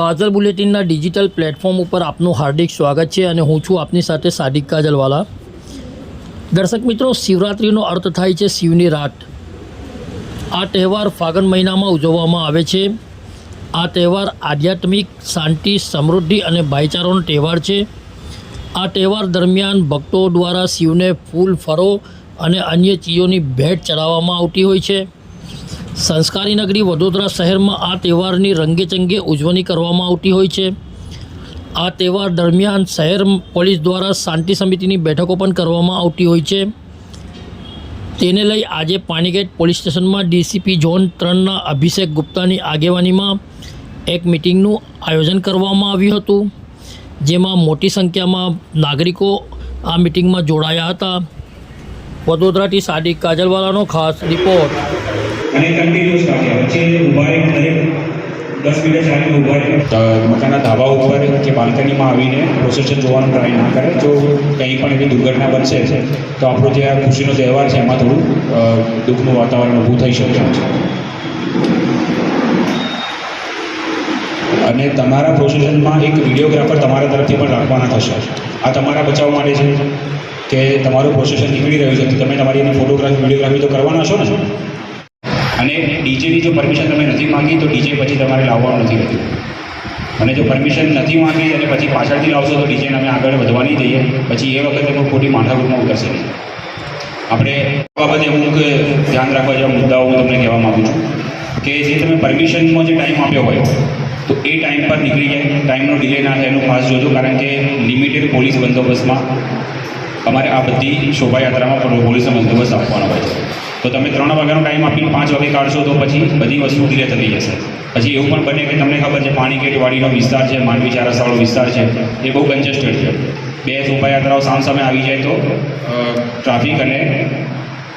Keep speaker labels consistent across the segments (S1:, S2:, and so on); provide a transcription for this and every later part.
S1: કાજલ બુલેટિનના digital platform ઉપર આપનું હાર્દિક સ્વાગત છે અને હું છું આપની સાથે સાદિક કાજલવાલા. દર્શક મિત્રો, શિવરાત્રિનો અર્થ થાય છે શિવની રાત. આ તહેવાર ફાગણ મહિનામાં ઉજવવામાં આવે છે. આ તહેવાર આધ્યાત્મિક શાંતિ, સમૃદ્ધિ અને ભાઈચારાનો તહેવાર છે. આ તહેવાર દરમિયાન ભક્તો દ્વારા શિવને ફૂલ ફરો અને અન્ય ચીજોની ભેટ ચડાવવામાં આવતી હોય છે. સંસ્કારી નગરી વડોદરા શહેરમાં આ તહેવારની રંગેચંગે ઉજવણી કરવામાં આવતી હોય છે. આ તહેવાર દરમિયાન શહેર પોલીસ દ્વારા શાંતિ સમિતિની બેઠકો પણ કરવામાં આવતી હોય છે. તેને લઈ આજે પાણીગેટ પોલીસ સ્ટેશનમાં ડીસીપી ઝોન ત્રણના અભિષેક ગુપ્તાની આગેવાનીમાં એક મિટિંગનું આયોજન કરવામાં આવ્યું હતું, જેમાં મોટી સંખ્યામાં નાગરિકો આ મિટિંગમાં જોડાયા હતા. વડોદરાથી સાદિક કાજલવાલાનો ખાસ રિપોર્ટ.
S2: અને કન્ટિન્યુઅસ રાખ્યા વચ્ચે ઊભા રહી, દરેક દસ મિનિટ ચાલીને ઊભા રહી. મકાનના ધાબા ઉપર કે બાલ્કનીમાં આવીને પ્રોસેસર જોવાનું ટ્રાય ના કરે. જો કંઈ પણ એવી દુર્ઘટના બનશે, તો આપણો જે આ ખુશીનો તહેવાર છે, એમાં થોડું દુઃખનું વાતાવરણ ઊભું થઈ શકે. છે અને તમારા પ્રોસેસનમાં એક વિડીયોગ્રાફર તમારા તરફથી પણ રાખવાના થશે. આ તમારા બચાવ માટે છે કે તમારું પ્રોસેસન નીકળી રહ્યું છે. તમે તમારી એની ફોટોગ્રાફી વિડીયોગ્રાફી તો કરવાના છો ને? અને ડીજેની જો પરમિશન તમે નથી માંગી, તો ડીજે પછી તમારે લાવવાનું નથી રહેતું. અને જો પરમિશન નથી માંગી અને પછી પાછળથી લાવશો, તો ડીજેને અમે આગળ વધવા નહીં દઈએ. પછી એ વખતે કોઈ ખોટી માથાકૂટમાં ઉતરશે નહીં. આપણે બાબતે અમુક ધ્યાન રાખવા જેવા મુદ્દાઓ હું તમને કહેવા માગું છું કે જે તમે પરમિશનમાં જે ટાઈમ આપ્યો હોય, તો એ ટાઈમ પર નીકળી જાય. ટાઈમનો ડિલે ના થાય, એનું ખાસ જોજો, કારણ કે લિમિટેડ પોલીસ બંદોબસ્તમાં અમારે આ બધી શોભાયાત્રામાં પોલીસનો બંદોબસ્ત આપવાનો હોય છે. તો તમે ત્રણ વાગ્યાનો ટાઈમ આપીને પાંચ વાગે કાઢશો તો પછી બધી વસ્તુ ક્લિયર થઈ જશે. પછી એવું પણ બને કે તમને ખબર છે પાણી વાડીનો વિસ્તાર છે, માંડવી ચારસવાળો વિસ્તાર છે, એ બહુ કન્જેસ્ટેડ છે. બે શોભાયાત્રાઓ સામ સામે આવી જાય તો ટ્રાફિક અને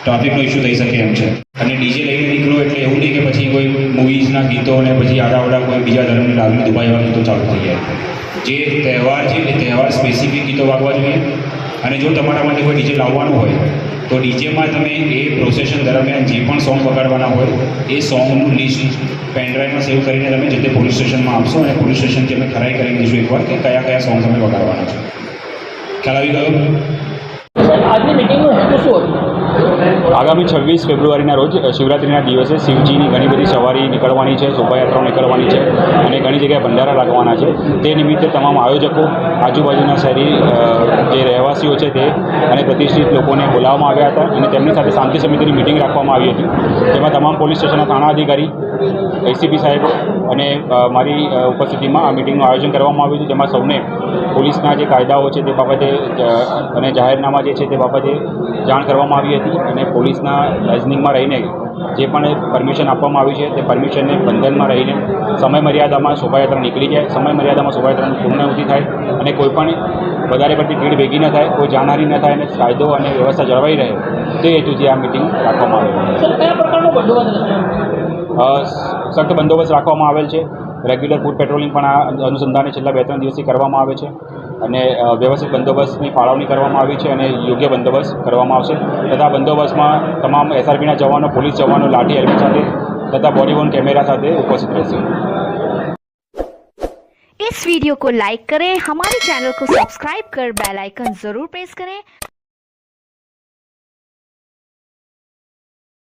S2: ટ્રાફિકનો ઇશ્યુ થઈ શકે એમ છે. અને ડીજે લઈને નીકળો એટલે એવું નહીં કે પછી કોઈ મૂવીઝના ગીતો અને પછી આડાવડા કોઈ બીજા ધર્મની લાગણી દુભાઈ એવા ગીતો ચાલુ થઈ જાય. જે તહેવાર છે એ તહેવાર સ્પેસિફિક ગીતો વાગવા જોઈએ. અને જો તમારા માટે કોઈ ડીજે લાવવાનું હોય તો ડીજેમાં તમે એ પ્રોસેશન દરમિયાન જે પણ સોંગ વગાડવાના હોય, એ સોંગનું લિસ્ટ પેનડ્રાઈવમાં સેવ કરીને તમે જે તે પોલીસ સ્ટેશનમાં આપશો અને પોલીસ સ્ટેશનથી અમે ખરાઈ કરી દઈશું એકવાર કે કયા કયા સોંગ તમે વગાડવાના છે. ખ્યાલ આવી ગયો?
S1: આજની મિટિંગનો હેતુ શું હતો?
S3: આગામી છવ્વીસ ફેબ્રુઆરીના રોજ શિવરાત્રિના દિવસે શિવજીની ઘણી બધી સવારી નીકળવાની છે, શોભાયાત્રાઓ નીકળવાની છે અને ઘણી જગ્યાએ ભંડારા લાગવાના છે. તે નિમિત્તે તમામ આયોજકો, આજુબાજુના શહેરી જે રહેવાસીઓ છે તે અને પ્રતિષ્ઠિત લોકોને બોલાવવામાં આવ્યા હતા અને તેમની સાથે શાંતિ સમિતિની મિટિંગ રાખવામાં આવી હતી. જેમાં તમામ પોલીસ સ્ટેશનના થાણા અધિકારી એસીપી સાહેબ અને મારી ઉપસ્થિતિમાં આ મિટિંગનું આયોજન કરવામાં આવ્યું હતું. જેમાં સૌને પોલીસના જે કાયદાઓ છે તે બાબતે અને જાહેરનામા જે છે તે બાબતે જાણ કરવામાં આવી હતી. અને પોલીસના લાઇઝનિંગમાં રહીને જે પણ પરમિશન આપવામાં આવી છે તે પરમિશનને બંધનમાં રહીને સમય મર્યાદામાં શોભાયાત્રા નીકળી જાય. સમય મર્યાદામાં શોભાયાત્રાની પૂર્ણાહુતિ થાય અને કોઈપણ વધારે પડતી ભીડ ભેગી ન થાય કોઈ જાનહાની ન થાય અને કાયદો અને વ્યવસ્થા જળવાઈ રહે તે હેતુથી આ મિટિંગ રાખવામાં આવે
S1: સખત કયા પ્રકારનો બંદોબસ્ત રહેશે?
S3: અ, સખ્ત બંદોબસ્ત રાખવામાં આવેલ છે. રેગ્યુલર ફૂડ પેટ્રોલિંગ પણ આ અનુસંધાને છેલ્લા બે ત્રણ દિવસથી કરવામાં આવે છે. અને અ, વ્યવસ્થિત બંદોબસ્તની ફાળવણી કરવામાં આવી છે અને યોગ્ય બંદોબસ્ત કરવામાં આવશે તથા બંદોબસ્તમાં તમામ એસઆરપીના જવાનો પોલીસ જવાનો લાઠી હેલ્મેટ સાથે તથા બોડી વોર્ન કેમેરા સાથે ઉપસ્થિત રહેશે
S4: इस वीडियो को लाइक करें हमारे चैनल को सब्सक्राइब कर बेल आइकन जरूर प्रेस करें